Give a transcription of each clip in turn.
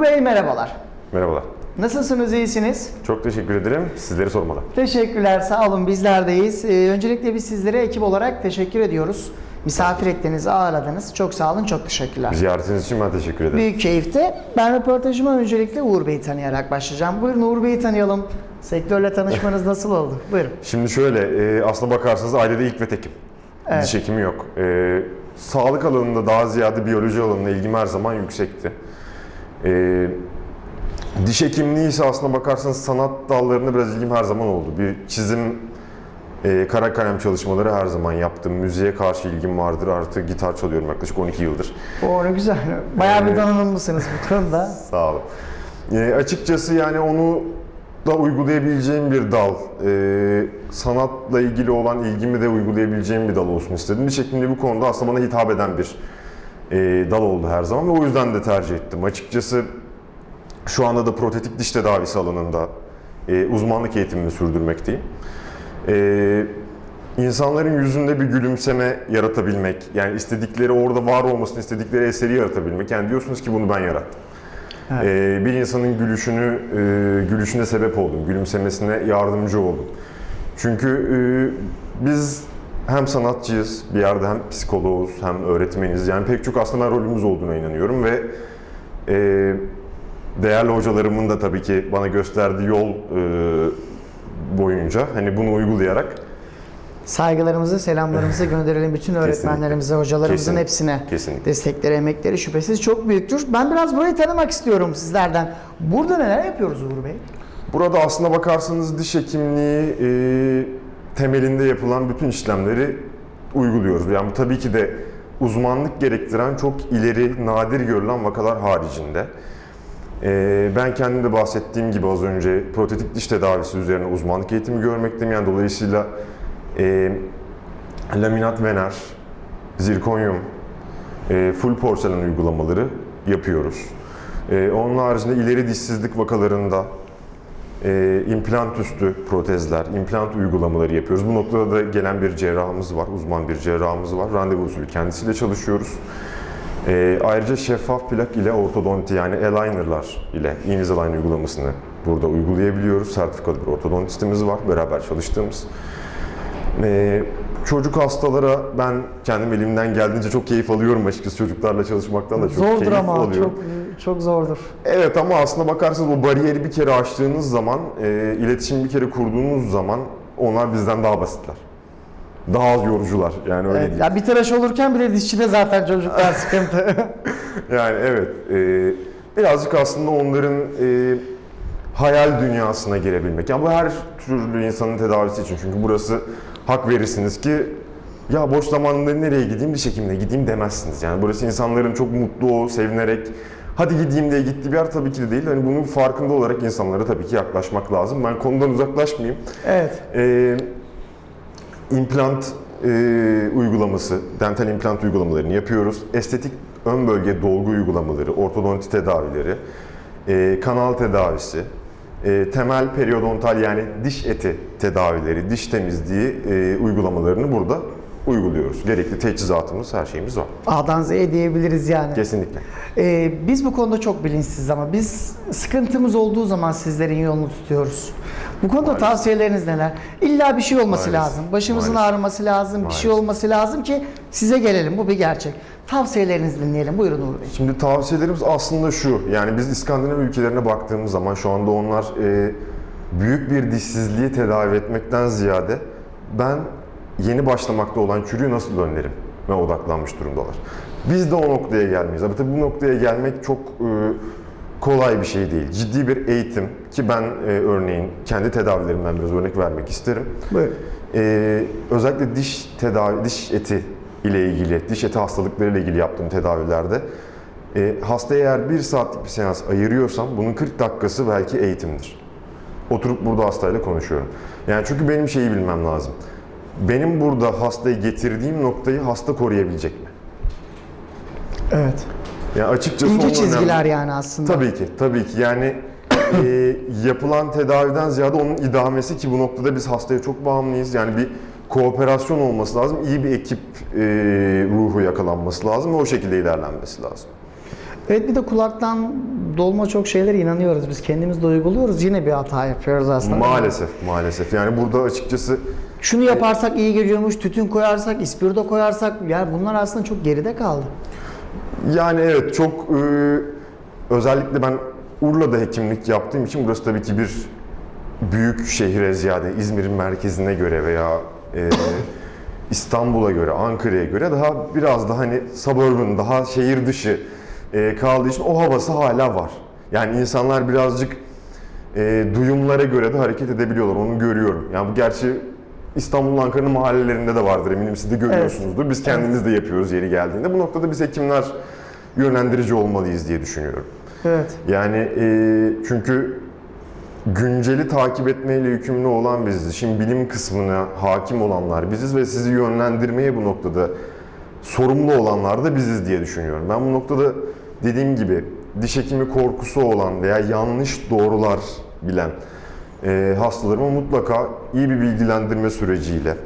Uğur Bey merhabalar. Merhabalar. Nasılsınız, iyisiniz? Çok teşekkür ederim. Sizleri sormadan. Teşekkürler, sağ olun bizlerdeyiz. Ee, öncelikle biz sizlere ekip olarak teşekkür ediyoruz. Misafir ettiniz, ağırladınız. Çok sağ olun, çok teşekkürler. Ziyaretiniz için ben teşekkür ederim. Büyük keyifte. Ben röportajıma öncelikle Uğur Bey'i tanıyarak başlayacağım. Buyurun Uğur Bey'i tanıyalım. Sektörle tanışmanız nasıl oldu? Buyurun. Şimdi şöyle, e, aslına bakarsanız ailede ilk ve tekim. Evet. Diş hekimi yok. E, sağlık alanında daha ziyade biyoloji alanına ilgim her zaman yüksekti. E, diş hekimliği ise aslına bakarsanız sanat dallarına biraz ilgim her zaman oldu. Bir çizim, e, kara kalem çalışmaları her zaman yaptım. Müziğe karşı ilgim vardır. Artı gitar çalıyorum yaklaşık 12 yıldır. O ne güzel. Bayağı bir Ee, donanımlısınız bu konuda. Sağ olun. E, açıkçası yani onu da uygulayabileceğim bir dal. E, sanatla ilgili olan ilgimi de uygulayabileceğim bir dal olsun istedim. Bir şekilde bu konuda aslında bana hitap eden bir e, dal oldu her zaman ve o yüzden de tercih ettim. Açıkçası şu anda da protetik diş tedavisi alanında e, uzmanlık eğitimimi sürdürmekteyim. E, insanların yüzünde bir gülümseme yaratabilmek, yani istedikleri orada var olmasını istedikleri eseri yaratabilmek. Yani diyorsunuz ki bunu ben yarattım. Evet. Ee, bir insanın gülüşünü, e, gülüşüne sebep oldum, gülümsemesine yardımcı oldum. Çünkü e, biz hem sanatçıyız, bir yerde hem psikologuz, hem öğretmeniz. Yani pek çok aslında rolümüz olduğuna inanıyorum ve e, değerli hocalarımın da tabii ki bana gösterdiği yol e, boyunca hani bunu uygulayarak Saygılarımızı, selamlarımızı gönderelim bütün öğretmenlerimize, hocalarımızın Kesinlikle. hepsine. Kesinlikle. Destekleri, emekleri şüphesiz çok büyüktür. Ben biraz burayı tanımak istiyorum sizlerden. Burada neler yapıyoruz Uğur Bey? Burada aslına bakarsanız diş hekimliği e, temelinde yapılan bütün işlemleri uyguluyoruz. Yani bu tabii ki de uzmanlık gerektiren çok ileri, nadir görülen vakalar haricinde. E, ben kendim de bahsettiğim gibi az önce protetik diş tedavisi üzerine uzmanlık eğitimi görmekteyim. Yani dolayısıyla e, laminat vener, zirkonyum, e, full porselen uygulamaları yapıyoruz. E, onun haricinde ileri dişsizlik vakalarında e, implant üstü protezler, implant uygulamaları yapıyoruz. Bu noktada da gelen bir cerrahımız var, uzman bir cerrahımız var. Randevu usulü kendisiyle çalışıyoruz. E, ayrıca şeffaf plak ile ortodonti yani alignerlar ile Invisalign uygulamasını burada uygulayabiliyoruz. Sertifikalı bir ortodontistimiz var beraber çalıştığımız. E, çocuk hastalara ben kendim elimden geldiğince çok keyif alıyorum açıkçası çocuklarla çalışmaktan da çok zordur keyif ama alıyorum. çok çok zordur. Evet ama aslında bakarsanız o bariyeri bir kere aştığınız zaman, e, iletişim bir kere kurduğunuz zaman onlar bizden daha basitler. Daha az yorucular yani öyle Evet, değil. ya bir tıraş olurken bile dişçide zaten çocuklar sıkıntı. Yani evet, e, birazcık aslında onların e, hayal dünyasına girebilmek. Yani bu her türlü insanın tedavisi için çünkü burası hak verirsiniz ki ya boş zamanında nereye gideyim diş hekimine gideyim demezsiniz. Yani burası insanların çok mutlu sevinerek hadi gideyim diye gittiği bir yer tabii ki de değil. Hani bunun farkında olarak insanlara tabii ki yaklaşmak lazım. Ben konudan uzaklaşmayayım. evet. Ee, implant e, uygulaması, dental implant uygulamalarını yapıyoruz. Estetik ön bölge dolgu uygulamaları, ortodonti tedavileri, e, kanal tedavisi, e, temel periodontal yani diş eti tedavileri, diş temizliği e, uygulamalarını burada uyguluyoruz. Gerekli teçhizatımız, her şeyimiz var. A'dan Z'ye diyebiliriz yani. Kesinlikle. Ee, biz bu konuda çok bilinçsiz ama biz sıkıntımız olduğu zaman sizlerin yolunu tutuyoruz. Bu konuda Maalesef. tavsiyeleriniz neler? İlla bir şey olması Maalesef. lazım. Başımızın Maalesef. ağrıması lazım, bir şey Maalesef. olması lazım ki size gelelim. Bu bir gerçek. Tavsiyelerinizi dinleyelim. Buyurun Uğur Bey. Şimdi tavsiyelerimiz aslında şu. Yani biz İskandinav ülkelerine baktığımız zaman şu anda onlar e, büyük bir dişsizliği tedavi etmekten ziyade ben yeni başlamakta olan çürüğü nasıl önlerim ve odaklanmış durumdalar. Biz de o noktaya gelmeyiz. Ama tabii bu noktaya gelmek çok e, kolay bir şey değil. Ciddi bir eğitim ki ben e, örneğin kendi tedavilerimden biraz örnek vermek isterim. Ee, özellikle diş tedavi, diş eti ile ilgili, diş eti hastalıkları ile ilgili yaptığım tedavilerde e, hastaya eğer bir saatlik bir seans ayırıyorsam bunun 40 dakikası belki eğitimdir. Oturup burada hastayla konuşuyorum. Yani çünkü benim şeyi bilmem lazım. Benim burada hastayı getirdiğim noktayı hasta koruyabilecek mi? Evet. Yani açıkçası İnce çizgiler önemli. yani aslında. Tabii ki, tabii ki. Yani e, yapılan tedaviden ziyade onun idamesi ki bu noktada biz hastaya çok bağımlıyız. Yani bir kooperasyon olması lazım, iyi bir ekip e, ruhu yakalanması lazım ve o şekilde ilerlenmesi lazım. Evet bir de kulaktan dolma çok şeylere inanıyoruz. Biz kendimiz de uyguluyoruz. Yine bir hata yapıyoruz aslında. Maalesef, maalesef. Yani burada açıkçası Şunu yaparsak iyi geliyormuş, tütün koyarsak, ispirto koyarsak yani bunlar aslında çok geride kaldı. Yani evet çok e, özellikle ben Urla'da hekimlik yaptığım için burası tabii ki bir büyük şehre ziyade İzmir'in merkezine göre veya e, İstanbul'a göre, Ankara'ya göre daha biraz daha hani suburban, daha şehir dışı e, kaldığı için o havası hala var. Yani insanlar birazcık e, duyumlara göre de hareket edebiliyorlar. Onu görüyorum. Yani bu gerçi İstanbul'un Ankara'nın mahallelerinde de vardır eminim siz de görüyorsunuzdur. Biz kendimiz de yapıyoruz yeri geldiğinde. Bu noktada biz hekimler yönlendirici olmalıyız diye düşünüyorum. Evet. Yani e, çünkü günceli takip etmeyle yükümlü olan biziz. Şimdi bilim kısmına hakim olanlar biziz ve sizi yönlendirmeye bu noktada sorumlu olanlar da biziz diye düşünüyorum. Ben bu noktada dediğim gibi diş hekimi korkusu olan veya yanlış doğrular bilen e, hastalarıma mutlaka iyi bir bilgilendirme süreciyle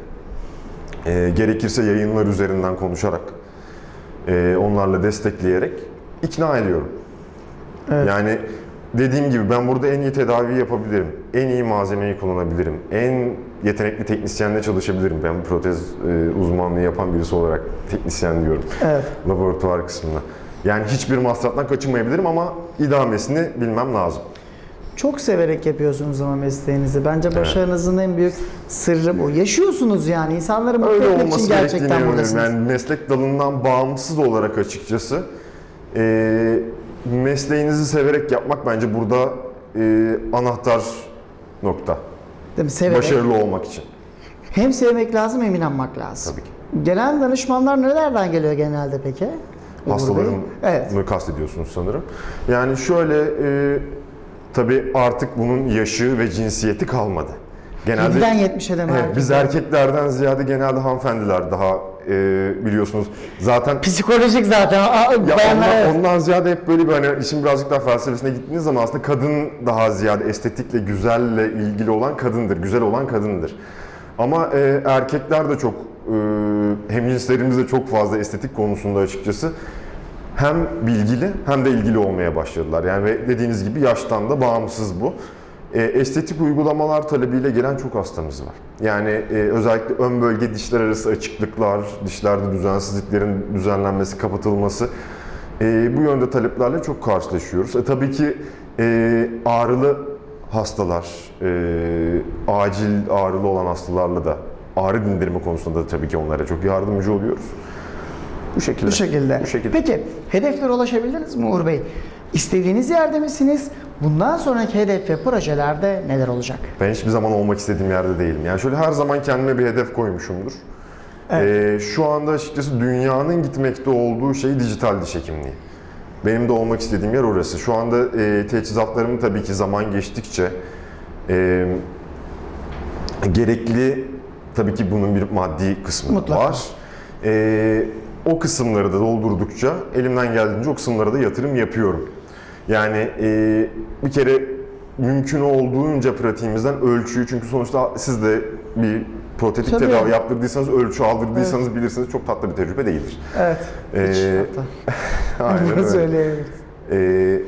e, gerekirse yayınlar üzerinden konuşarak e, onlarla destekleyerek ikna ediyorum. Evet. Yani dediğim gibi ben burada en iyi tedaviyi yapabilirim. En iyi malzemeyi kullanabilirim. En yetenekli teknisyenle çalışabilirim. Ben protez e, uzmanlığı yapan birisi olarak teknisyen diyorum. Evet. Laboratuvar kısmında. Yani hiçbir masraftan kaçınmayabilirim ama idamesini bilmem lazım. Çok severek yapıyorsunuz ama mesleğinizi. Bence başarınızın en büyük sırrı bu. Yaşıyorsunuz yani. İnsanları mutlu Öyle etmek olması için gerektiğine gerçekten inanıyorum. buradasınız. Yani meslek dalından bağımsız olarak açıkçası e, mesleğinizi severek yapmak bence burada e, anahtar nokta. Değil mi? Severek. Başarılı olmak için. Hem sevmek lazım hem inanmak lazım. Tabii ki. Gelen danışmanlar nelerden geliyor genelde peki? Hastaların Bey? Evet. mı kastediyorsunuz sanırım. Yani şöyle e, tabii artık bunun yaşı ve cinsiyeti kalmadı. Genelde 7'den 70'e de mi Evet, biz erkeklerden ziyade genelde hanımefendiler daha e, biliyorsunuz. Zaten Psikolojik zaten. Aa, ya bayanlar ondan, ondan ziyade hep böyle bir hani işin birazcık daha felsefesine gittiğiniz zaman aslında kadın daha ziyade estetikle, güzelle ilgili olan kadındır, güzel olan kadındır. Ama e, erkekler de çok, e, hemcinslerimiz de çok fazla estetik konusunda açıkçası hem bilgili hem de ilgili olmaya başladılar. Yani dediğiniz gibi yaştan da bağımsız bu. E, estetik uygulamalar talebiyle gelen çok hastamız var. Yani e, özellikle ön bölge dişler arası açıklıklar, dişlerde düzensizliklerin düzenlenmesi, kapatılması e, bu yönde taleplerle çok karşılaşıyoruz. E, tabii ki e, ağrılı hastalar, e, acil ağrılı olan hastalarla da ağrı dindirme konusunda da tabii ki onlara çok yardımcı oluyoruz. Bu şekilde. Bu şekilde. Bu şekilde. Peki hedeflere ulaşabildiniz mi Uğur Bey? İstediğiniz yerde misiniz? Bundan sonraki hedef ve projelerde neler olacak? Ben hiçbir zaman olmak istediğim yerde değilim. Yani şöyle her zaman kendime bir hedef koymuşumdur. Ee, şu anda açıkçası dünyanın gitmekte olduğu şey dijital diş hekimliği. Benim de olmak istediğim yer orası. Şu anda e, teçhizatlarımı tabii ki zaman geçtikçe e, gerekli tabii ki bunun bir maddi kısmı Mutlaka. var. E, o kısımları da doldurdukça elimden geldiğince o kısımlara da yatırım yapıyorum. Yani e, bir kere mümkün olduğunca pratiğimizden ölçüyü çünkü sonuçta siz de bir protetik Tabii. tedavi yaptırdıysanız, ölçü aldırdıysanız bilirsiniz çok tatlı bir tecrübe değildir. Evet. Hiç Ee, hatta. Aynen Bunu söyleyebiliriz. Ee,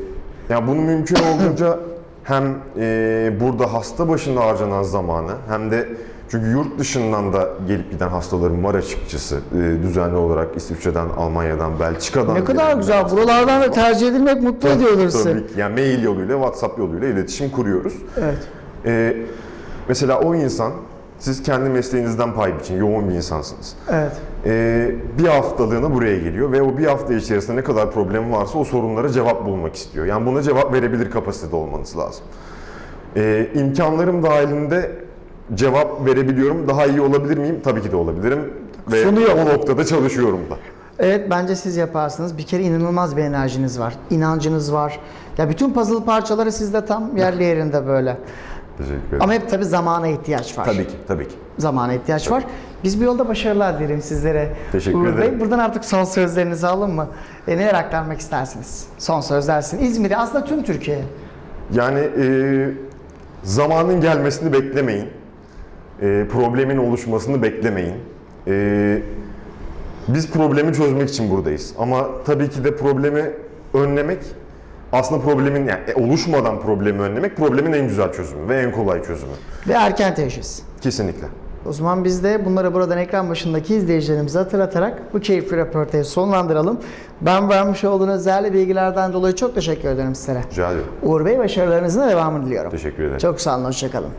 yani bunu mümkün olduğunca hem e, burada hasta başına harcanan zamanı hem de çünkü yurt dışından da gelip giden hastalarım var açıkçası e, düzenli olarak İsviçre'den, Almanya'dan, Belçika'dan. Ne kadar güzel. hastalarım Buralardan da tercih edilmek mutlu ediyordur sizi. Tabii ki. Yani mail yoluyla, WhatsApp yoluyla iletişim kuruyoruz. Evet. Ee, mesela o insan, siz kendi mesleğinizden pay biçin, yoğun bir insansınız. Evet. Ee, bir haftalığına buraya geliyor ve o bir hafta içerisinde ne kadar problem varsa o sorunlara cevap bulmak istiyor. Yani buna cevap verebilir kapasitede olmanız lazım. Ee, imkanlarım dahilinde cevap verebiliyorum. Daha iyi olabilir miyim? Tabii ki de olabilirim. Ve Sonu yok. o noktada çalışıyorum da. Evet bence siz yaparsınız. Bir kere inanılmaz bir enerjiniz var. inancınız var. Ya bütün puzzle parçaları sizde tam yerli yerinde böyle. Teşekkür ederim. Ama hep tabii zamana ihtiyaç var. Tabii ki, tabii ki. Zamana ihtiyaç var. Biz bir yolda başarılar dilerim sizlere. Teşekkür Uğur ederim. Bey, buradan artık son sözlerinizi alın mı? E, neler aktarmak istersiniz? Son sözlersin. İzmir'i aslında tüm Türkiye. Yani e, zamanın gelmesini beklemeyin. E, problemin oluşmasını beklemeyin. E, biz problemi çözmek için buradayız. Ama tabii ki de problemi önlemek aslında problemin yani e, oluşmadan problemi önlemek problemin en güzel çözümü ve en kolay çözümü. Ve erken teşhis. Kesinlikle. O zaman biz de bunları buradan ekran başındaki izleyicilerimize hatırlatarak bu keyifli röportajı sonlandıralım. Ben vermiş olduğunuz değerli bilgilerden dolayı çok teşekkür ederim sizlere. Rica ediyorum. Uğur Bey başarılarınızın devamını diliyorum. Teşekkür ederim. Çok sağ olun, hoşçakalın.